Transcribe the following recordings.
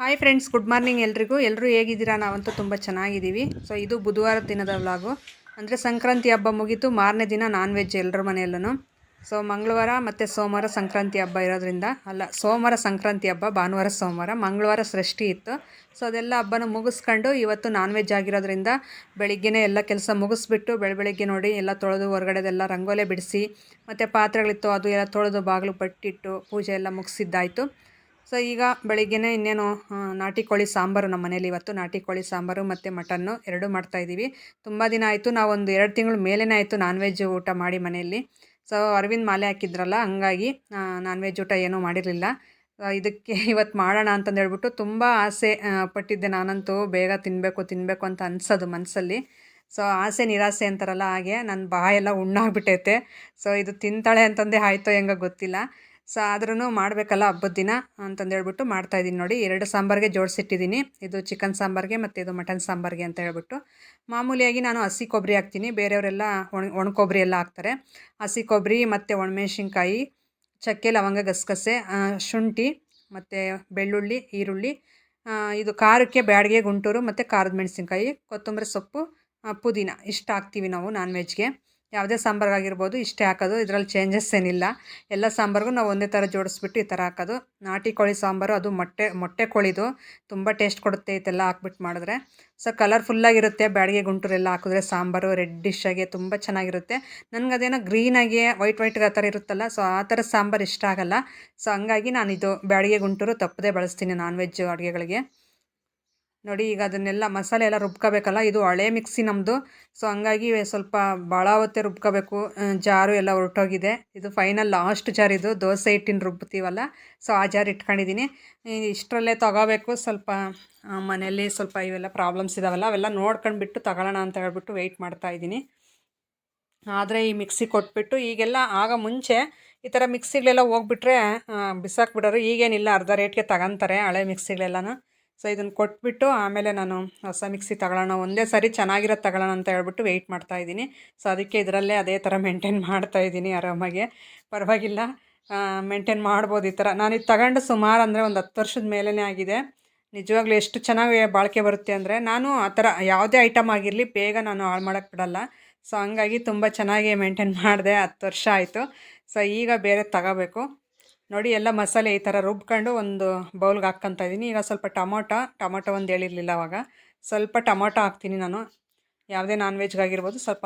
Hi friends good morning ಎಲ್ರಿಗೂ. ಎಲ್ಲರೂ ಹೇಗಿದ್ದೀರಾ? ನಾವಂತೂ ತುಂಬ ಚೆನ್ನಾಗಿದ್ದೀವಿ. ಸೊ ಇದು ಬುಧವಾರ ದಿನದ ವ್ಲಾಗು ಅಂದರೆ ಸಂಕ್ರಾಂತಿ ಹಬ್ಬ ಮುಗೀತು. ಮಾರನೇ ದಿನ ನಾನ್ ವೆಜ್ ಎಲ್ಲರ ಮನೆಯಲ್ಲೂ ಸೊ ಮಂಗಳವಾರ ಮತ್ತು ಸೋಮವಾರ ಸಂಕ್ರಾಂತಿ ಹಬ್ಬ ಇರೋದ್ರಿಂದ, ಅಲ್ಲ, ಸೋಮವಾರ ಸಂಕ್ರಾಂತಿ ಹಬ್ಬ, ಭಾನುವಾರ, ಸೋಮವಾರ, ಮಂಗಳವಾರ ಸೃಷ್ಟಿ ಇತ್ತು. ಸೊ ಅದೆಲ್ಲ ಹಬ್ಬನ ಮುಗಿಸ್ಕೊಂಡು ಇವತ್ತು ನಾನ್ ವೆಜ್ ಆಗಿರೋದ್ರಿಂದ ಬೆಳಿಗ್ಗೆನೇ ಎಲ್ಲ ಕೆಲಸ ಮುಗಿಸ್ಬಿಟ್ಟು ಬೆಳ ಬೆಳಿಗ್ಗೆ ನೋಡಿ ಎಲ್ಲ ತೊಳೆದು ಹೊರಗಡೆದೆಲ್ಲ ರಂಗೋಲೆ ಬಿಡಿಸಿ, ಮತ್ತು ಪಾತ್ರೆಗಳಿತ್ತು, ಅದು ಎಲ್ಲ ತೊಳೆದು ಬಾಗಿಲು ಪಟ್ಟಿಟ್ಟು ಪೂಜೆ ಎಲ್ಲ ಮುಗಿಸಿದ್ದಾಯಿತು. ಸೊ ಈಗ ಬೆಳಿಗ್ಗೆನೇ ಇನ್ನೇನು ನಾಟಿ ಕೋಳಿ ಸಾಂಬಾರು ನಮ್ಮ ಮನೇಲಿ ಇವತ್ತು. ನಾಟಿ ಕೋಳಿ ಸಾಂಬಾರು ಮತ್ತು ಮಟನ್ನು ಎರಡೂ ಮಾಡ್ತಾಯಿದ್ದೀವಿ ತುಂಬ ದಿನ ಆಯಿತು, ನಾವೊಂದು ಎರಡು ತಿಂಗಳು ಮೇಲೇ ಆಯಿತು ನಾನ್ ವೆಜ್ ಊಟ ಮಾಡಿ ಮನೆಯಲ್ಲಿ. ಸೊ ಅರವಿಂದ್ ಮಾಲೆ ಹಾಕಿದ್ರಲ್ಲ, ಹಂಗಾಗಿ ನಾನ್ ವೆಜ್ ಊಟ ಏನೂ ಮಾಡಿರಲಿಲ್ಲ. ಇದಕ್ಕೆ ಇವತ್ತು ಮಾಡೋಣ ಅಂತಂದು ಹೇಳ್ಬಿಟ್ಟು ತುಂಬ ಆಸೆ ಪಟ್ಟಿದ್ದೆ ನಾನಂತೂ. ಬೇಗ ತಿನ್ನಬೇಕು ತಿನ್ನಬೇಕು ಅಂತ ಅನ್ಸೋದು ಮನಸ್ಸಲ್ಲಿ ಸೊ ಆಸೆ ನಿರಾಸೆ ಅಂತಾರಲ್ಲ ಹಾಗೆ ನನ್ನ ಬಾಯೆಲ್ಲ ಉಣ್ಣಾಗ್ಬಿಟ್ಟೈತೆ. ಸೊ ಇದು ತಿಂತಾಳೆ ಅಂತಂದೇ ಆಯ್ತೋ ಹೆಂಗೋ ಗೊತ್ತಿಲ್ಲ. ಸೊ ಆದ್ರೂ ಮಾಡಬೇಕಲ್ಲ ಹಬ್ಬದ ದಿನ ಅಂತಂದೇಳ್ಬಿಟ್ಟು ಮಾಡ್ತಾಯಿದ್ದೀನಿ ನೋಡಿ. ಎರಡು ಸಾಂಬಾರ್ಗೆ ಜೋಡಿಸಿಟ್ಟಿದ್ದೀನಿ. ಇದು ಚಿಕನ್ ಸಾಂಬಾರಿಗೆ ಮತ್ತು ಇದು ಮಟನ್ ಸಾಂಬಾರ್ಗೆ ಅಂತ ಹೇಳ್ಬಿಟ್ಟು. ಮಾಮೂಲಿಯಾಗಿ ನಾನು ಹಸಿ ಕೊಬ್ಬರಿ ಹಾಕ್ತೀನಿ. ಬೇರೆಯವರೆಲ್ಲ ಒಣ ಒಣ ಕೊಬ್ಬರಿ ಎಲ್ಲ ಹಾಕ್ತಾರೆ. ಹಸಿ ಕೊಬ್ಬರಿ ಮತ್ತು ಒಣಮೆಣ್ಸಿನ್ಕಾಯಿ, ಚಕ್ಕೆ, ಲವಂಗ, ಗಸಗಸೆ ಶುಂಠಿ ಮತ್ತು ಬೆಳ್ಳುಳ್ಳಿ, ಈರುಳ್ಳಿ ಇದು ಖಾರಕ್ಕೆ ಬ್ಯಾಡಿಗೆ ಗುಂಟೂರು ಮತ್ತು ಖಾರದ ಮೆಣಸಿನ್ಕಾಯಿ, ಕೊತ್ತಂಬರಿ ಸೊಪ್ಪು ಪುದೀನ ಇಷ್ಟು ಹಾಕ್ತೀವಿ ನಾವು ನಾನ್ ವೆಜ್ಗೆ. ಯಾವುದೇ ಸಾಂಬಾರಿಗಾಗಿರ್ಬೋದು ಇಷ್ಟೇ ಹಾಕೋದು. ಇದರಲ್ಲಿ ಚೇಂಜಸ್ ಏನಿಲ್ಲ. ಎಲ್ಲ ಸಾಂಬಾರ್ಗೂ ನಾವು ಒಂದೇ ಥರ ಜೋಡಿಸ್ಬಿಟ್ಟು ಈ ಥರ ಹಾಕೋದು. ನಾಟಿ ಕೋಳಿ ಸಾಂಬಾರು, ಅದು ಮೊಟ್ಟೆ ಮೊಟ್ಟೆ ಕೋಳಿದು. ತುಂಬ ಟೇಸ್ಟ್ ಕೊಡುತ್ತೆ ಇದೆಲ್ಲ ಹಾಕ್ಬಿಟ್ಟು ಮಾಡಿದ್ರೆ. ಸೊ ಕಲರ್ಫುಲ್ಲಾಗಿರುತ್ತೆ ಬ್ಯಾಡಿಗೆ ಗುಂಟೂರೆಲ್ಲ ಹಾಕಿದ್ರೆ ಸಾಂಬಾರು ರೆಡ್ಡಿಶ್ ಆಗಿ ತುಂಬ ಚೆನ್ನಾಗಿರುತ್ತೆ. ನನಗೆ ಅದೇನೋ ಗ್ರೀನಾಗಿ ವೈಟ್ ವೈಟ್ ಆ ಥರ ಇರುತ್ತಲ್ಲ ಸೊ ಆ ಥರ ಸಾಂಬಾರು ಇಷ್ಟ ಆಗಲ್ಲ. ಸೊ ಹಂಗಾಗಿ ನಾನಿದು ಬ್ಯಾಡಿಗೆ ಗುಂಟೂರು ತಪ್ಪದೇ ಬಳಸ್ತೀನಿ ನಾನ್ ವೆಜ್ ಅಡುಗೆಗಳಿಗೆ. ನೋಡಿ, ಈಗ ಅದನ್ನೆಲ್ಲ ಮಸಾಲೆ ಎಲ್ಲ ರುಬ್ಕೋಬೇಕಲ್ಲ, ಇದು ಹಳೆ ಮಿಕ್ಸಿ ನಮ್ಮದು ಸೊ ಹಂಗಾಗಿ ಸ್ವಲ್ಪ ಭಾಳ ಹೊತ್ತೇ ರುಬ್ಕೋಬೇಕು ಜಾರು ಎಲ್ಲ ಹೊರಟೋಗಿದೆ ಇದು ಫೈನಲ್ ಲಾಸ್ಟ್ ಜಾರ್ ಇದು. ದೋಸೆ ಹಿಟ್ಟಿನ ರುಬ್ತೀವಲ್ಲ. ಸೊ ಆ ಜಾರ್ ಇಟ್ಕೊಂಡಿದ್ದೀನಿ ಇಷ್ಟರಲ್ಲೇ ತಗೋಬೇಕು. ಸ್ವಲ್ಪ ಮನೆಯಲ್ಲಿ ಸ್ವಲ್ಪ ಇವೆಲ್ಲ ಪ್ರಾಬ್ಲಮ್ಸ್ ಇದಾವಲ್ಲ, ಅವೆಲ್ಲ ನೋಡ್ಕೊಂಡ್ಬಿಟ್ಟು ತಗೊಳ್ಳೋಣ ಅಂತ ಹೇಳ್ಬಿಟ್ಟು ವೆಯ್ಟ್ ಮಾಡ್ತಾ ಇದ್ದೀನಿ ಆದರೆ ಈ ಮಿಕ್ಸಿ ಕೊಟ್ಬಿಟ್ಟು ಈಗೆಲ್ಲ ಆಗ ಮುಂಚೆ ಈ ಥರ ಮಿಕ್ಸಿಗಳೆಲ್ಲ ಹೋಗ್ಬಿಟ್ರೆ ಬಿಸಾಕ್ಬಿಡೋರು ಈಗೇನಿಲ್ಲ. ಅರ್ಧ ರೇಟ್ಗೆ ತಗೊಂತಾರೆ ಹಳೆ ಮಿಕ್ಸಿಗಳೆಲ್ಲನೂ. ಸೊ ಇದನ್ನು ಕೊಟ್ಬಿಟ್ಟು ಆಮೇಲೆ ನಾನು ಹೊಸ ಮಿಕ್ಸಿ ತಗೊಳ್ಳೋಣ, ಒಂದೇ ಸರಿ ಚೆನ್ನಾಗಿರೋದು ತಗೊಳ್ಳೋಣ ಅಂತ ಹೇಳ್ಬಿಟ್ಟು ವೆಯ್ಟ್ ಮಾಡ್ತಾ ಇದ್ದೀನಿ. ಸೊ ಅದಕ್ಕೆ ಇದರಲ್ಲೇ ಅದೇ ಥರ ಮೇಂಟೈನ್ ಮಾಡ್ತಾ ಇದ್ದೀನಿ ಆರಾಮಾಗೆ. ಪರವಾಗಿಲ್ಲ ಮೇಂಟೈನ್ ಮಾಡ್ಬೋದು ಈ ಥರ ನಾನು ಇದು ತಗೊಂಡು ಸುಮಾರು ಅಂದರೆ ಒಂದು ಹತ್ತು ವರ್ಷದ ಮೇಲೇ ಆಗಿದೆ. ನಿಜವಾಗ್ಲೂ ಎಷ್ಟು ಚೆನ್ನಾಗಿ ಬಾಳಿಕೆ ಬರುತ್ತೆ ಅಂದರೆ ನಾನು ಆ ಥರ ಯಾವುದೇ ಐಟಮ್ ಆಗಿರಲಿ ಬೇಗ ನಾನು ಹಾಳು ಮಾಡೋಕ್ಕೆ ಬಿಡಲ್ಲ. ಸೊ ಹಂಗಾಗಿ ತುಂಬ ಚೆನ್ನಾಗಿ ಮೇಂಟೈನ್ ಮಾಡಿದೆ ಹತ್ತು ವರ್ಷ ಆಯಿತು. ಸೊ ಈಗ ಬೇರೆ ತಗೋಬೇಕು. ನೋಡಿ ಎಲ್ಲ ಮಸಾಲೆ ಈ ಥರ ರುಬ್ಕೊಂಡು ಒಂದು ಬೌಲ್ಗೆ ಹಾಕ್ಕೊತಾ ಇದ್ದೀನಿ. ಈಗ ಸ್ವಲ್ಪ ಟೊಮೊಟೊ ಟೊಮೊಟೊ ಒಂದು ಹೇಳಿರಲಿಲ್ಲ ಅವಾಗ. ಸ್ವಲ್ಪ ಟೊಮೊಟೊ ಹಾಕ್ತೀನಿ ನಾನು. ಯಾವುದೇ ನಾನ್ ವೆಜ್ಗಾಗಿರ್ಬೋದು ಸ್ವಲ್ಪ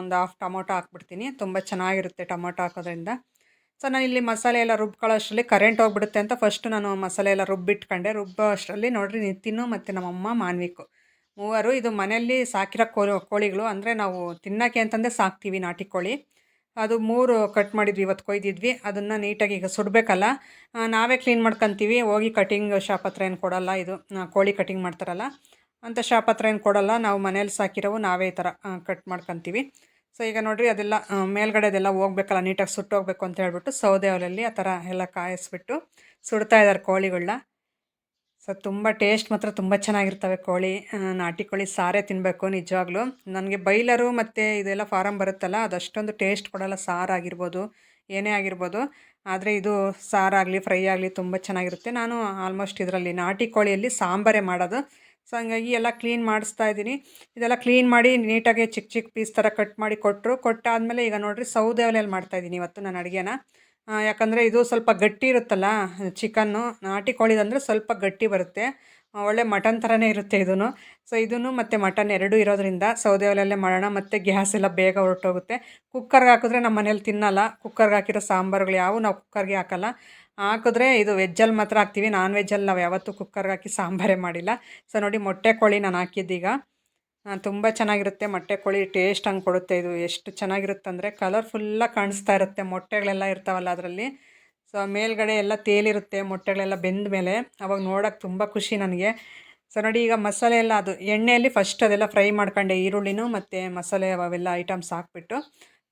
ಒಂದು ಹಾಫ್ ಟೊಮೊಟೊ ಹಾಕ್ಬಿಡ್ತೀನಿ. ತುಂಬ ಚೆನ್ನಾಗಿರುತ್ತೆ ಟೊಮೊಟೊ ಹಾಕೋದ್ರಿಂದ. ಸೊ ನಾನು ಇಲ್ಲಿ ಮಸಾಲೆ ಎಲ್ಲ ರುಬ್ಕೊಳ್ಳೋ ಅಷ್ಟರಲ್ಲಿ ಕರೆಂಟ್ ಹೋಗ್ಬಿಡುತ್ತೆ ಅಂತ ಫಸ್ಟು ನಾನು ಮಸಾಲೆ ಎಲ್ಲ ರುಬ್ಬಿಟ್ಕೊಂಡೆ. ರುಬ್ಬೋ ಅಷ್ಟರಲ್ಲಿ ನೋಡಿರಿ ನಿತಿನು ಮತ್ತು ನಮ್ಮಮ್ಮ ಮಾನ್ವಿಕು. ಮೂವರು, ಇದು ಮನೆಯಲ್ಲಿ ಸಾಕಿರೋ ಕೋಳಿ, ಕೋಳಿಗಳು ಅಂದರೆ ನಾವು ತಿನ್ನೋಕ್ಕೆ ಅಂತಂದೇ ಸಾಕ್ತೀವಿ ನಾಟಿ ಕೋಳಿ. ಅದು ಮೂರು ಕಟ್ ಮಾಡಿದ್ವಿ ಇವತ್ತು ಕೊಯ್ದಿದ್ವಿ. ಅದನ್ನು ನೀಟಾಗಿ ಈಗ ಸುಡಬೇಕಲ್ಲ. ನಾವೇ ಕ್ಲೀನ್ ಮಾಡ್ಕೊತೀವಿ. ಹೋಗಿ ಕಟಿಂಗ್ ಶಾಪ್ ಹತ್ರ ಏನು ಕೊಡಲ್ಲ ಇದು. ಕೋಳಿ ಕಟಿಂಗ್ ಮಾಡ್ತಾರಲ್ಲ. ಅಂಥ ಶಾಪ್ ಹತ್ರ ಏನು ಕೊಡಲ್ಲ. ನಾವು ಮನೇಲಿ ಸಾಕಿರೋವು ನಾವೇ ಈ ಥರ ಕಟ್ ಮಾಡ್ಕೊತೀವಿ. ಸೊ ಈಗ ನೋಡಿರಿ ಅದೆಲ್ಲ ಮೇಲ್ಗಡೆ ಮೇಲ್ಗಡೆದೆಲ್ಲ ಹೋಗ್ಬೇಕಲ್ಲ, ನೀಟಾಗಿ ಸುಟ್ಟೋಗ್ಬೇಕು ಅಂತ ಹೇಳ್ಬಿಟ್ಟು ಸೌದೆ ಒಲೆಯಲ್ಲಿ ಆ ಥರ ಎಲ್ಲ ಕಾಯಿಸ್ಬಿಟ್ಟು ಸುಡ್ತಾ ಇದ್ದಾರೆ ಕೋಳಿಗಳನ್ನ ಸೊ, ತುಂಬ ಟೇಸ್ಟ್ ಮಾತ್ರ ತುಂಬ ಚೆನ್ನಾಗಿರ್ತವೆ ಕೋಳಿ. ನಾಟಿ ಕೋಳಿ ಸಾರೇ ತಿನ್ನಬೇಕು ನಿಜವಾಗ್ಲೂ. ನನಗೆ ಬೈಲರು ಮತ್ತು ಇದೆಲ್ಲ ಫಾರಮ್ ಬರುತ್ತಲ್ಲ ಅದು ಅಷ್ಟೊಂದು ಟೇಸ್ಟ್ ಕೊಡಲ್ಲ ಸಾರಾಗಿರ್ಬೋದು ಏನೇ ಆಗಿರ್ಬೋದು. ಆದರೆ ಇದು ಸಾರಾಗಲಿ ಫ್ರೈ ಆಗಲಿ ತುಂಬ ಚೆನ್ನಾಗಿರುತ್ತೆ. ನಾನು ಆಲ್ಮೋಸ್ಟ್ ಇದರಲ್ಲಿ ನಾಟಿ ಕೋಳಿಯಲ್ಲಿ ಸಾಂಬಾರೇ ಮಾಡೋದು. ಸೊ, ಹಂಗಾಗಿ ಎಲ್ಲ ಕ್ಲೀನ್ ಮಾಡಿಸ್ತಾ ಇದ್ದೀನಿ. ಇದೆಲ್ಲ ಕ್ಲೀನ್ ಮಾಡಿ ನೀಟಾಗಿ ಚಿಕ್ಕ ಚಿಕ್ಕ ಪೀಸ್ ಥರ ಕಟ್ ಮಾಡಿ ಕೊಟ್ಟರು ಕೊಟ್ಟಾದಮೇಲೆ ಈಗ ನೋಡಿರಿ ಸೌದೆ ಒಲೆಯಲ್ಲಿ ಮಾಡ್ತಾಯಿದ್ದೀನಿ ಇವತ್ತು ನಾನು ಅಡುಗೆನ. ಯಾಕಂದರೆ ಇದು ಸ್ವಲ್ಪ ಗಟ್ಟಿ ಇರುತ್ತಲ್ಲ, ಚಿಕನ್ನು. ನಾಟಿ ಕೋಳಿದಂದರೆ ಸ್ವಲ್ಪ ಗಟ್ಟಿ ಬರುತ್ತೆ. ಒಳ್ಳೆ ಮಟನ್ ಥರನೇ ಇರುತ್ತೆ ಇದೂ ಸೊ ಇದನ್ನು ಮತ್ತು ಮಟನ್ ಎರಡೂ ಇರೋದ್ರಿಂದ ಸೌದೆ ಒಲೆಯಲ್ಲೇ ಮಾಡೋಣ. ಮತ್ತು ಗ್ಯಾಸ್ ಎಲ್ಲ ಬೇಗ ಹೊರಟೋಗುತ್ತೆ. ಕುಕ್ಕರ್ಗೆ ಹಾಕಿದ್ರೆ ನಮ್ಮ ಮನೇಲಿ ತಿನ್ನಲ್ಲ. ಕುಕ್ಕರ್ಗೆ ಹಾಕಿರೋ ಸಾಂಬಾರುಗಳು ಯಾವು ನಾವು ಕುಕ್ಕರ್ಗೆ ಹಾಕಲ್ಲ. ಹಾಕಿದ್ರೆ ಇದು ವೆಜ್ಜಲ್ಲಿ ಮಾತ್ರ ಹಾಕ್ತೀವಿ. ನಾನ್ ವೆಜ್ಜಲ್ಲಿ ನಾವು ಯಾವತ್ತೂ ಕುಕ್ಕರ್ಗೆ ಹಾಕಿ ಸಾಂಬಾರೇ ಮಾಡಿಲ್ಲ. ಸೊ ನೋಡಿ ಮೊಟ್ಟೆ ಕೋಳಿ ನಾನು ಹಾಕಿದ್ದೀಗ. ತುಂಬ ಚೆನ್ನಾಗಿರುತ್ತೆ. ಮೊಟ್ಟೆ ಕೋಳಿ ಟೇಸ್ಟ್ ಹಂಗೆ ಕೊಡುತ್ತೆ ಇದು. ಎಷ್ಟು ಚೆನ್ನಾಗಿರುತ್ತೆ ಅಂದರೆ ಕಲರ್ಫುಲ್ಲಾಗಿ ಕಾಣಿಸ್ತಾ ಇರುತ್ತೆ. ಮೊಟ್ಟೆಗಳೆಲ್ಲ ಇರ್ತಾವಲ್ಲ ಅದರಲ್ಲಿ. ಸೊ ಮೇಲ್ಗಡೆ ಎಲ್ಲ ತೇಲಿರುತ್ತೆ, ಮೊಟ್ಟೆಗಳೆಲ್ಲ ಬೆಂದ ಮೇಲೆ. ಅವಾಗ ನೋಡೋಕೆ ತುಂಬ ಖುಷಿ ನನಗೆ. ಸೊ ನೋಡಿ ಈಗ ಮಸಾಲೆ ಎಲ್ಲ ಅದು ಎಣ್ಣೆಯಲ್ಲಿ ಫಸ್ಟ್ ಅದೆಲ್ಲ ಫ್ರೈ ಮಾಡ್ಕೊಂಡೆ. ಈರುಳ್ಳಿನೂ ಮತ್ತು ಮಸಾಲೆ ಅವೆಲ್ಲ ಐಟಮ್ಸ್ ಹಾಕ್ಬಿಟ್ಟು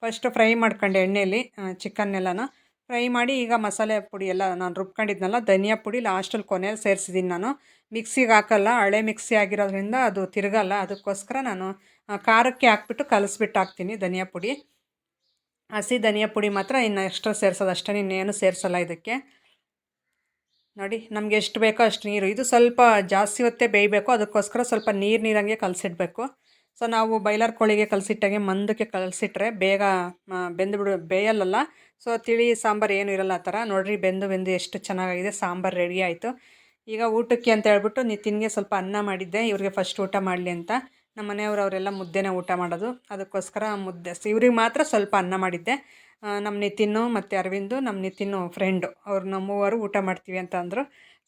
ಫಸ್ಟು ಫ್ರೈ ಮಾಡ್ಕೊಂಡೆ ಎಣ್ಣೆಯಲ್ಲಿ ಚಿಕನ್ನೆಲ್ಲನ ಫ್ರೈ ಮಾಡಿ ಈಗ ಮಸಾಲೆ ಪುಡಿ ಎಲ್ಲ ನಾನು ರುಬ್ಕೊಂಡಿದ್ನಲ್ಲ, ಧನಿಯಾ ಪುಡಿ ಲಾಸ್ಟಲ್ಲಿ ಕೊನೆಯಲ್ಲಿ ಸೇರಿಸಿದ್ದೀನಿ ನಾನು. ಮಿಕ್ಸಿಗೆ ಹಾಕಲ್ಲ, ಹಳೆ ಮಿಕ್ಸಿ ಆಗಿರೋದ್ರಿಂದ ಅದು ತಿರುಗಲ್ಲ. ಅದಕ್ಕೋಸ್ಕರ ನಾನು ಖಾರಕ್ಕೆ ಹಾಕ್ಬಿಟ್ಟು ಕಲಿಸ್ಬಿಟ್ಟು ಹಾಕ್ತೀನಿ ಧನಿಯಾ ಪುಡಿ. ಹಸಿ ಧನಿಯಾ ಪುಡಿ ಮಾತ್ರ ಇನ್ನು ಎಕ್ಸ್ಟ್ರಾ ಸೇರಿಸೋದು ಅಷ್ಟೇ ಇನ್ನೇನು ಸೇರಿಸಲ್ಲ ಇದಕ್ಕೆ. ನೋಡಿ, ನಮಗೆ ಎಷ್ಟು ಬೇಕೋ ಅಷ್ಟು ನೀರು. ಇದು ಸ್ವಲ್ಪ ಜಾಸ್ತಿ ಹೊತ್ತೇ ಬೇಯಬೇಕು, ಅದಕ್ಕೋಸ್ಕರ ಸ್ವಲ್ಪ ನೀರು ನೀರಂಗೆ ಕಲಸಿಡ್ಬೇಕು. ಸೊ ನಾವು ಬೈಲರ್ ಕೋಳಿಗೆ ಕಲಸಿಟ್ಟಾಗೆ ಮಂದಕ್ಕೆ ಕಲಸಿಟ್ರೆ ಬೇಗ ಬೆಂದುಬಿಡು ಬೇಯಲ್ಲಲ್ಲ. ಸೊ ತಿಳಿ, ಸಾಂಬಾರು ಏನು ಇರಲ್ಲ ಆ ಥರ. ನೋಡಿರಿ, ಬೆಂದು ಬೆಂದು ಎಷ್ಟು ಚೆನ್ನಾಗಿದೆ ಸಾಂಬಾರು ರೆಡಿ ಆಯಿತು. ಈಗ ಊಟಕ್ಕೆ ಅಂತ ಹೇಳ್ಬಿಟ್ಟು ನಿತಿನ್ಗೆ ಸ್ವಲ್ಪ ಅನ್ನ ಮಾಡಿದ್ದೆ. ಇವ್ರಿಗೆ ಫಸ್ಟ್ ಊಟ ಮಾಡಲಿ ಅಂತ. ನಮ್ಮ ಮನೆಯವರು ಅವರೆಲ್ಲ ಮುದ್ದೆನೇ ಊಟ ಮಾಡೋದು. ಅದಕ್ಕೋಸ್ಕರ ಮುದ್ದೆ ಇವ್ರಿಗೆ ಮಾತ್ರ ಸ್ವಲ್ಪ ಅನ್ನ ಮಾಡಿದ್ದೆ. ನಮ್ಮ ನಿತಿನ್ನು ಮತ್ತು ಅರವಿಂದು, ನಮ್ಮ ನಿತಿನ್ನು ಫ್ರೆಂಡು ಅವ್ರು ನಮ್ಮ ಮೂವರು ಊಟ ಮಾಡ್ತೀವಿ ಅಂತ ಅಂದರು.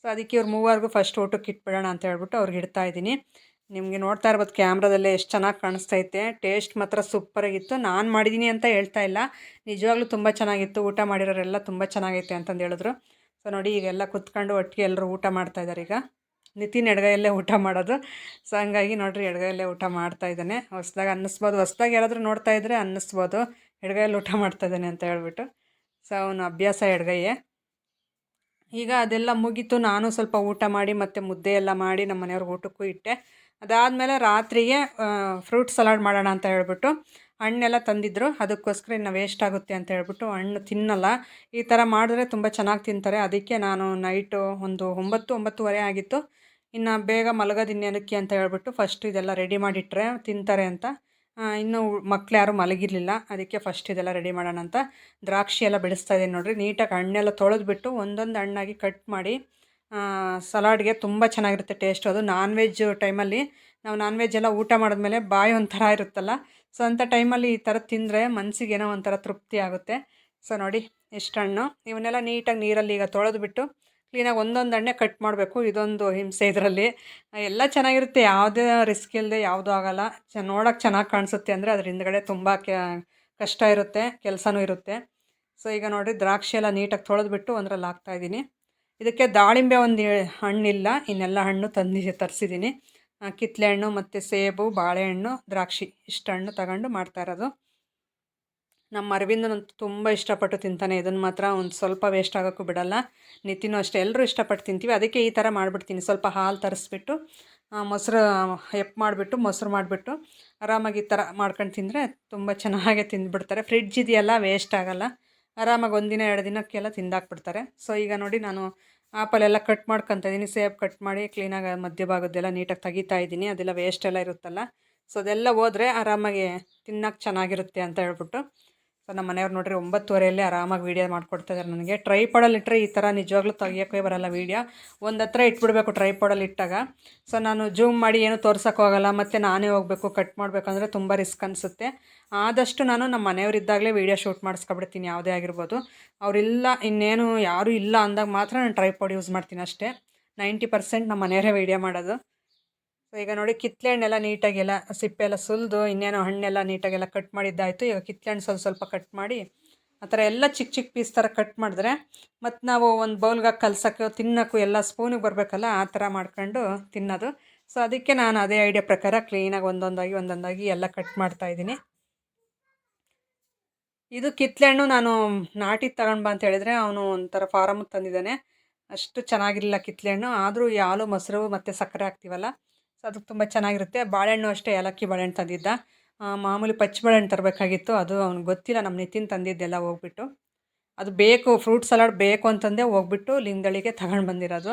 ಸೊ ಅದಕ್ಕೆ ಇವ್ರು ಮೂವರಿಗೂ ಫಸ್ಟ್ ಊಟಕ್ಕೆ ಇಟ್ಬಿಡೋಣ ಅಂತ ಹೇಳ್ಬಿಟ್ಟು ಅವ್ರಿಗೆ ಇಡ್ತಾ ಇದ್ದೀನಿ. ನಿಮಗೆ ನೋಡ್ತಾ ಇರ್ಬೋದು ಕ್ಯಾಮ್ರಾದಲ್ಲೇ ಎಷ್ಟು ಚೆನ್ನಾಗಿ ಕಾಣಿಸ್ತೈತೆ. ಟೇಸ್ಟ್ ಮಾತ್ರ ಸೂಪರಾಗಿತ್ತು ನಾನು ಮಾಡಿದ್ದೀನಿ ಅಂತ ಹೇಳ್ತಾ ಇಲ್ಲ. ನಿಜವಾಗ್ಲೂ ತುಂಬ ಚೆನ್ನಾಗಿತ್ತು. ಊಟ ಮಾಡಿರೋರೆಲ್ಲ ತುಂಬ ಚೆನ್ನಾಗೈತೆ ಅಂತಂದು ಹೇಳಿದ್ರು. ಸೊ ನೋಡಿ, ಈಗೆಲ್ಲ ಕುತ್ಕೊಂಡು ಒಟ್ಟಿಗೆ ಎಲ್ಲರೂ ಊಟ ಮಾಡ್ತಾಯಿದ್ದಾರೆ ಈಗ. ನಿತಿನ್ ಎಡಗೈಯಲ್ಲೇ ಊಟ ಮಾಡೋದು. ಸೊ ಹಂಗಾಗಿ ನೋಡಿರಿ, ಎಡಗೈಯಲ್ಲೇ ಊಟ ಮಾಡ್ತಾ ಇದ್ದಾನೆ. ಹೊಸ್ದಾಗ ಅನ್ನಿಸ್ಬೋದು. ಹೊಸ್ದಾಗಿ ಯಾರಾದರೂ ನೋಡ್ತಾ ಇದ್ದರೆ ಅನ್ನಿಸ್ಬೋದು. ಎಡಗೈಯಲ್ಲಿ ಊಟ ಮಾಡ್ತಾ ಇದ್ದಾನೆ ಅಂತ ಹೇಳ್ಬಿಟ್ಟು. ಸೊ ಅವನು ಅಭ್ಯಾಸ ಎಡಗೈಯೇ. ಈಗ ಅದೆಲ್ಲ ಮುಗೀತು. ನಾನು ಸ್ವಲ್ಪ ಊಟ ಮಾಡಿ ಮತ್ತು ಮುದ್ದೆ ಎಲ್ಲ ಮಾಡಿ ನಮ್ಮ ಮನೆಯವ್ರಿಗೆ ಊಟಕ್ಕೂ ಇಟ್ಟೆ. ಅದಾದಮೇಲೆ ರಾತ್ರಿಗೆ ಫ್ರೂಟ್ ಸಲಾಡ್ ಮಾಡೋಣ ಅಂತ ಹೇಳ್ಬಿಟ್ಟು ಹಣ್ಣೆಲ್ಲ ತಂದಿದ್ದರು ಅದಕ್ಕೋಸ್ಕರ ಇನ್ನು ವೇಸ್ಟ್ ಆಗುತ್ತೆ ಅಂತ ಹೇಳ್ಬಿಟ್ಟು ಹಣ್ಣು ತಿನ್ನಲ್ಲ. ಈ ಥರ ಮಾಡಿದ್ರೆ ತುಂಬ ಚೆನ್ನಾಗಿ ತಿಂತಾರೆ. ಅದಕ್ಕೆ ನಾನು ನೈಟು ಒಂದು ಒಂಬತ್ತು, ಒಂಬತ್ತುವರೆ ಆಗಿತ್ತು. ಇನ್ನು ಬೇಗ ಮಲಗೋದಿನ್ನ ಇನ್ನೇನಕ್ಕೆ ಅಂತ ಹೇಳ್ಬಿಟ್ಟು ಫಸ್ಟ್ ಇದೆಲ್ಲ ರೆಡಿ ಮಾಡಿಟ್ರೆ ತಿಂತಾರೆ ಅಂತ. ಇನ್ನೂ ಮಕ್ಳು ಯಾರೂ ಮಲಗಿರಲಿಲ್ಲ. ಅದಕ್ಕೆ ಫಸ್ಟ್ ಇದೆಲ್ಲ ರೆಡಿ ಮಾಡೋಣ ಅಂತ ದ್ರಾಕ್ಷಿ ಎಲ್ಲ ಬೆಳೆಸ್ತಾ ಇದ್ದೀನಿ ನೋಡಿರಿ. ನೀಟಾಗಿ ಹಣ್ಣೆಲ್ಲ ತೊಳೆದ್ಬಿಟ್ಟು ಒಂದೊಂದು ಹಣ್ಣಾಗಿ ಕಟ್ ಮಾಡಿ ಸಲಾಡ್ಗೆ ತುಂಬ ಚೆನ್ನಾಗಿರುತ್ತೆ ಟೇಸ್ಟ್. ಅದು ನಾನ್ ವೆಜ್ ಟೈಮಲ್ಲಿ ನಾವು ನಾನ್ ವೆಜ್ ಎಲ್ಲ ಊಟ ಮಾಡಿದ್ಮೇಲೆ ಬಾಯಿ ಒಂಥರ ಇರುತ್ತಲ್ಲ ಸೊ ಅಂಥ ಟೈಮಲ್ಲಿ ಈ ಥರ ತಿಂದರೆ ಮನಸ್ಸಿಗೆ ಏನೋ ಒಂಥರ ತೃಪ್ತಿ ಆಗುತ್ತೆ. ಸೊ ನೋಡಿ ಇಷ್ಟು ಹಣ್ಣು ಇವನ್ನೆಲ್ಲ ನೀಟಾಗಿ ನೀರಲ್ಲಿ ಈಗ ತೊಳೆದ್ಬಿಟ್ಟು ಕ್ಲೀನಾಗಿ ಒಂದೊಂದು ಹಣ್ಣೆ ಕಟ್ ಮಾಡಬೇಕು. ಇದೊಂದು ಹಿಂಸೆ ಇದರಲ್ಲಿ. ಎಲ್ಲ ಚೆನ್ನಾಗಿರುತ್ತೆ, ಯಾವುದೇ ರಿಸ್ಕ್ ಇಲ್ಲದೆ ಯಾವುದೂ ಆಗೋಲ್ಲ. ಚ, ನೋಡೋಕೆ ಚೆನ್ನಾಗಿ ಕಾಣಿಸುತ್ತೆ ಅಂದರೆ ಅದ್ರ ಹಿಂದ್ಗಡೆ ತುಂಬ ಕಷ್ಟ ಇರುತ್ತೆ, ಕೆಲಸನೂ ಇರುತ್ತೆ. ಸೊ ಈಗ ನೋಡಿ, ದ್ರಾಕ್ಷಿ ಎಲ್ಲ ನೀಟಾಗಿ ತೊಳೆದ್ಬಿಟ್ಟು ಒಂದರಲ್ಲಿ ಹಾಕ್ತಾಯಿದ್ದೀನಿ ಇದಕ್ಕೆ ದಾಳಿಂಬೆ ಒಂದು ಹಣ್ಣಿಲ್ಲ. ಇನ್ನೆಲ್ಲ ಹಣ್ಣು ತಂದು ತರಿಸಿದ್ದೀನಿ ಕಿತ್ತಲೆ ಹಣ್ಣು ಮತ್ತು ಸೇಬು, ಬಾಳೆಹಣ್ಣು, ದ್ರಾಕ್ಷಿ ಇಷ್ಟು ಹಣ್ಣು ತಗೊಂಡು ಮಾಡ್ತಾ ಇರೋದು. ನಮ್ಮ ಅರವಿಂದನಂತೂ ತುಂಬ ಇಷ್ಟಪಟ್ಟು ತಿಂತಾನೆ. ಇದನ್ನು ಮಾತ್ರ ಒಂದು ಸ್ವಲ್ಪ ವೇಸ್ಟ್ ಆಗೋಕ್ಕೂ ಬಿಡಲ್ಲ. ನಿತಿನೂ ಅಷ್ಟೆ. ಎಲ್ಲರೂ ಇಷ್ಟಪಟ್ಟು ತಿಂತೀವಿ. ಅದಕ್ಕೆ ಈ ಥರ ಮಾಡಿಬಿಡ್ತೀನಿ. ಸ್ವಲ್ಪ ಹಾಲು ತರಿಸ್ಬಿಟ್ಟು ಮೊಸರು ಎಪ್ ಮಾಡಿಬಿಟ್ಟು, ಮೊಸರು ಮಾಡಿಬಿಟ್ಟು ಆರಾಮಾಗಿ ಈ ಥರ ಮಾಡ್ಕೊಂಡು ತಿಂದರೆ ತುಂಬ ಚೆನ್ನಾಗೆ ತಿಂದುಬಿಡ್ತಾರೆ. ಫ್ರಿಡ್ಜ್ ಇದೆಯಲ್ಲ ವೇಸ್ಟ್ ಆಗೋಲ್ಲ. ಆರಾಮಾಗಿ ಒಂದಿನ, ಎರಡು ದಿನಕ್ಕೆಲ್ಲ ತಿಂದಾಕ್ಬಿಡ್ತಾರೆ. ಸೊ ಈಗ ನೋಡಿ ನಾನು ಆಪಲೆಲ್ಲ ಕಟ್ ಮಾಡ್ಕೊತ ಇದ್ದೀನಿ ಸೇಬ್ ಕಟ್ ಮಾಡಿ ಕ್ಲೀನಾಗಿ ಮಧ್ಯ ಭಾಗದ್ದೆಲ್ಲ ನೀಟಾಗಿ ತೆಗಿತಾ ಇದ್ದೀನಿ ಅದೆಲ್ಲ ವೇಸ್ಟ್ ಎಲ್ಲ ಇರುತ್ತಲ್ಲ. ಸೊ ಅದೆಲ್ಲ ಹೋದರೆ ಆರಾಮಾಗಿ ತಿನ್ನೋಕೆ ಚೆನ್ನಾಗಿರುತ್ತೆ ಅಂತ ಹೇಳ್ಬಿಟ್ಟು ನಮ್ಮ ಮನೆಯವ್ರು ನೋಡ್ರಿ ಒಂಬತ್ತುವರೆಯಲ್ಲೇ ಆರಾಮಾಗಿ ವೀಡಿಯೋ ಮಾಡ್ಕೊಡ್ತಾ ನನಗೆ. ಟ್ರೈಪಾಡಲ್ಲಿ ಇಟ್ಟರೆ ಈ ಥರ ನಿಜವಾಗ್ಲೂ ತೆಗಿಯೋಕ್ಕೆ ಬರೋಲ್ಲ ವೀಡಿಯೋ ಒಂದು ಹತ್ರ ಇಟ್ಬಿಡ್ಬೇಕು ಟ್ರೈಪಾಡಲ್ಲಿ ಇಟ್ಟಾಗ. ಸೊ ನಾನು ಜೂಮ್ ಮಾಡಿ ಏನು ತೋರ್ಸೋಕ್ಕಾಗಲ್ಲ ಮತ್ತು ನಾನೇ ಹೋಗಬೇಕು ಕಟ್ ಮಾಡಬೇಕಂದ್ರೆ ತುಂಬ ರಿಸ್ಕ್ ಅನಿಸುತ್ತೆ. ಆದಷ್ಟು ನಾನು ನಮ್ಮ ಮನೆಯವರಿದ್ದಾಗಲೇ ವೀಡಿಯೋ ಶೂಟ್ ಮಾಡಿಸ್ಕೊಬಿಡ್ತೀನಿ, ಯಾವುದೇ ಆಗಿರ್ಬೋದು. ಅವರಿಲ್ಲ, ಇನ್ನೇನು ಯಾರೂ ಇಲ್ಲ ಅಂದಾಗ ಮಾತ್ರ ನಾನು ಟ್ರೈಪಾಡ್ ಯೂಸ್ ಮಾಡ್ತೀನಿ ಅಷ್ಟೇ. ನೈಂಟಿ ಪರ್ಸೆಂಟ್ ನಮ್ಮ ಮನೆಯವರೇ ವೀಡಿಯೋ ಮಾಡೋದು. ಸೊ ಈಗ ನೋಡಿ ಕಿತ್ಳೆಹಣ್ಣೆಲ್ಲ ನೀಟಾಗೆಲ್ಲ ಸಿಪ್ಪೆ ಎಲ್ಲ ಸುಲಿದು, ಇನ್ನೇನೋ ಹಣ್ಣೆಲ್ಲ ನೀಟಾಗೆಲ್ಲ ಕಟ್ ಮಾಡಿದ್ದಾಯಿತು. ಈಗ ಕಿತ್ಳೆಹಣ್ಣು ಸ್ವಲ್ಪ ಸ್ವಲ್ಪ ಕಟ್ ಮಾಡಿ, ಆ ಥರ ಎಲ್ಲ ಚಿಕ್ಕ ಚಿಕ್ಕ ಪೀಸ್ ಥರ ಕಟ್ ಮಾಡಿದ್ರೆ ಮತ್ತು ನಾವು ಒಂದು ಬೌಲ್ಗೆ ಕಲ್ಸೋಕ್ಕೆ, ತಿನ್ನೋಕ್ಕೂ ಎಲ್ಲ ಸ್ಪೂನಿಗೆ ಬರಬೇಕಲ್ಲ, ಆ ಥರ ಮಾಡ್ಕೊಂಡು ತಿನ್ನೋದು. ಸೊ ಅದಕ್ಕೆ ನಾನು ಅದೇ ಐಡಿಯಾ ಪ್ರಕಾರ ಕ್ಲೀನಾಗಿ ಒಂದೊಂದಾಗಿ ಒಂದೊಂದಾಗಿ ಎಲ್ಲ ಕಟ್ ಮಾಡ್ತಾಯಿದ್ದೀನಿ ಇದು ಕಿತ್ತಳೆ ಹಣ್ಣು ನಾನು ನಾಟಿ ತಗೊಂಡು ಬಾ ಅಂತ ಹೇಳಿದರೆ, ಅವನು ಒಂಥರ ಫಾರಮ್ ತಂದಿದ್ದಾನೆ. ಅಷ್ಟು ಚೆನ್ನಾಗಿರಲಿಲ್ಲ ಕಿತ್ಳೆಹಣ್ಣು ಆದರೂ ಹಾಲು, ಮೊಸರು ಮತ್ತು ಸಕ್ಕರೆ ಹಾಕ್ತೀವಲ್ಲ ಸೊ ಅದು ತುಂಬ ಚೆನ್ನಾಗಿರುತ್ತೆ. ಬಾಳೆಹಣ್ಣು ಅಷ್ಟೇ, ಏಲಕ್ಕಿ ಬಾಳೆಹಣ್ಣು ತಂದಿದ್ದ. ಮಾಮೂಲಿ ಪಚ್ಚ ಬಾಳೆಹಣ್ಣು ತರಬೇಕಾಗಿತ್ತು. ಅದು ಅವ್ನಿಗೆ ಗೊತ್ತಿಲ್ಲ, ನಮ್ಮ ನಿತಿನ್ ತಂದಿದ್ದೆಲ್ಲ ಹೋಗ್ಬಿಟ್ಟು. ಅದು ಬೇಕು, ಫ್ರೂಟ್ ಸಲಾಡ್ ಬೇಕು ಅಂತಂದೇ ಹೋಗ್ಬಿಟ್ಟು ಲಿಂಗಳಿಗೆ ತಗೊಂಡು ಬಂದಿರೋದು.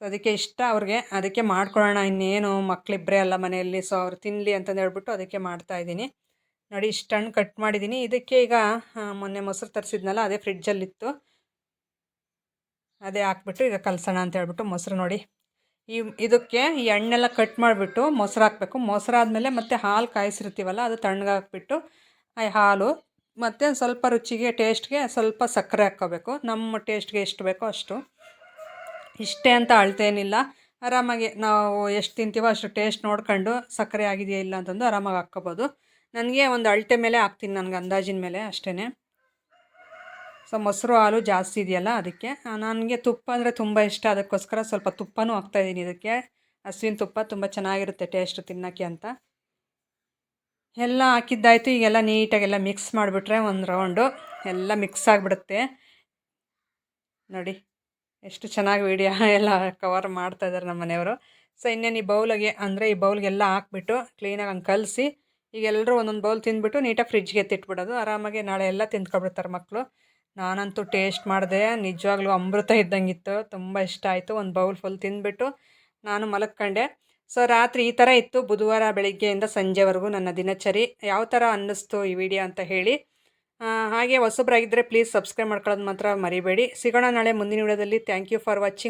ಸೊ ಅದಕ್ಕೆ ಇಷ್ಟ ಅವ್ರಿಗೆ. ಅದಕ್ಕೆ ಮಾಡ್ಕೊಳ್ಳೋಣ, ಇನ್ನೇನು ಮಕ್ಕಳಿಬ್ಬರೇ ಅಲ್ಲ ಮನೆಯಲ್ಲಿ, ಸೊ ಅವ್ರು ತಿನ್ನಲಿ ಅಂತಂದು ಹೇಳ್ಬಿಟ್ಟು ಅದಕ್ಕೆ ಮಾಡ್ತಾ ಇದ್ದೀನಿ. ನೋಡಿ, ಇಷ್ಟು ಹಣ್ಣು ಕಟ್ ಮಾಡಿದ್ದೀನಿ. ಇದಕ್ಕೆ ಈಗ ಮೊನ್ನೆ ಮೊಸರು ತರಿಸಿದ್ನಲ್ಲ, ಅದೇ ಫ್ರಿಡ್ಜಲ್ಲಿತ್ತು ಅದೇ ಹಾಕ್ಬಿಟ್ಟು ಈಗ ಕಲಸೋಣ ಅಂತ ಹೇಳ್ಬಿಟ್ಟು ಮೊಸರು ನೋಡಿ. ಈ ಇದಕ್ಕೆ ಈ ಎಣ್ಣೆಲ್ಲ ಕಟ್ ಮಾಡಿಬಿಟ್ಟು ಮೊಸರು ಹಾಕಬೇಕು. ಮೊಸರು ಆದಮೇಲೆ ಮತ್ತೆ ಹಾಲು ಕಾಯಿಸಿರ್ತೀವಲ್ಲ, ಅದು ತಣ್ಣಗೆ ಹಾಕ್ಬಿಟ್ಟು ಹಾಲು ಮತ್ತು ಸ್ವಲ್ಪ ರುಚಿಗೆ, ಟೇಸ್ಟ್ಗೆ ಸ್ವಲ್ಪ ಸಕ್ಕರೆ ಹಾಕ್ಕೋಬೇಕು. ನಮ್ಮ ಟೇಸ್ಟ್ಗೆ ಎಷ್ಟು ಬೇಕೋ ಅಷ್ಟು. ಇಷ್ಟೇ ಅಂತ ಅಳ್ತೇನಿಲ್ಲ. ಆರಾಮಾಗಿ ನಾವು ಎಷ್ಟು ತಿಂತೀವೋ ಅಷ್ಟು ಟೇಸ್ಟ್ ನೋಡ್ಕೊಂಡು ಸಕ್ಕರೆ ಆಗಿದೆಯಾ ಇಲ್ಲ ಅಂತಂದು ಆರಾಮಾಗಿ ಹಾಕ್ಕೋಬೋದು. ನನಗೆ ಒಂದು ಅಳತೆ ಮೇಲೆ ಹಾಕ್ತೀನಿ, ನನಗೆ ಅಂದಾಜಿನ ಮೇಲೆ ಅಷ್ಟೇ ಸೊ ಮೊಸರು ಹಾಲು ಜಾಸ್ತಿ ಇದೆಯಲ್ಲ ಅದಕ್ಕೆ. ನನಗೆ ತುಪ್ಪ ಅಂದರೆ ತುಂಬ ಇಷ್ಟ. ಅದಕ್ಕೋಸ್ಕರ ಸ್ವಲ್ಪ ತುಪ್ಪನೂ ಹಾಕ್ತಾಯಿದ್ದೀನಿ ಇದಕ್ಕೆ. ಹಸುವಿನ ತುಪ್ಪ ತುಂಬ ಚೆನ್ನಾಗಿರುತ್ತೆ ಟೇಸ್ಟ್ ತಿನ್ನೋಕ್ಕೆ ಅಂತ. ಎಲ್ಲ ಹಾಕಿದ್ದಾಯಿತು. ಈಗೆಲ್ಲ ನೀಟಾಗೆಲ್ಲ ಮಿಕ್ಸ್ ಮಾಡಿಬಿಟ್ರೆ ಒಂದು ರೌಂಡು ಎಲ್ಲ ಮಿಕ್ಸ್ ಆಗಿಬಿಡುತ್ತೆ. ನೋಡಿ ಎಷ್ಟು ಚೆನ್ನಾಗಿ ವೀಡಿಯೋ ಎಲ್ಲ ಕವರ್ ಮಾಡ್ತಾಯಿದ್ದಾರೆ ನಮ್ಮ ಮನೆಯವರು. ಸೊ ಇನ್ನೇನು ಈ ಬೌಲಿಗೆ ಅಂದರೆ ಈ ಬೌಲ್ಗೆಲ್ಲ ಹಾಕ್ಬಿಟ್ಟು ಕ್ಲೀನಾಗಿ ಹಂಗೆ ಕಲಸಿ ಈಗ ಎಲ್ಲರೂ ಒಂದೊಂದು ಬೌಲ್ ತಿಂದ್ಬಿಟ್ಟು ನೀಟಾಗಿ ಫ್ರಿಜ್ಗೆ ಎತ್ತಿಟ್ಬಿಡೋದು. ಆರಾಮಾಗಿ ನಾಳೆ ಎಲ್ಲ ತಿಂದ್ಕೊಬಿಡ್ತಾರೆ ಮಕ್ಕಳು ನಾನಂತೂ ಟೇಸ್ಟ್ ಮಾಡಿದೆ, ನಿಜವಾಗ್ಲೂ ಅಮೃತ ಇದ್ದಂಗಿತ್ತು, ತುಂಬ ಇಷ್ಟ ಆಯಿತು. ಒಂದು ಬೌಲ್ ಫುಲ್ ತಿಂದುಬಿಟ್ಟು ನಾನು ಮಲಕ್ಕೊಂಡೆ ಸೊ ರಾತ್ರಿ ಈ ಥರ ಇತ್ತು. ಬುಧವಾರ ಬೆಳಿಗ್ಗೆಯಿಂದ ಸಂಜೆವರೆಗೂ ನನ್ನ ದಿನಚರಿ. ಯಾವ ಥರ ಅನ್ನಿಸ್ತು ಈ ವಿಡಿಯೋ ಅಂತ ಹೇಳಿ. ಹಾಗೆ ಹೊಸಬ್ರಾಗಿದ್ದರೆ ಪ್ಲೀಸ್ ಸಬ್ಸ್ಕ್ರೈಬ್ ಮಾಡ್ಕೊಳ್ಳೋದು ಮಾತ್ರ ಮರಿಬೇಡಿ. ಸಿಗೋಣ ನಾಳೆ ಮುಂದಿನ ವಿಡಿಯೋದಲ್ಲಿ. Thank you for watching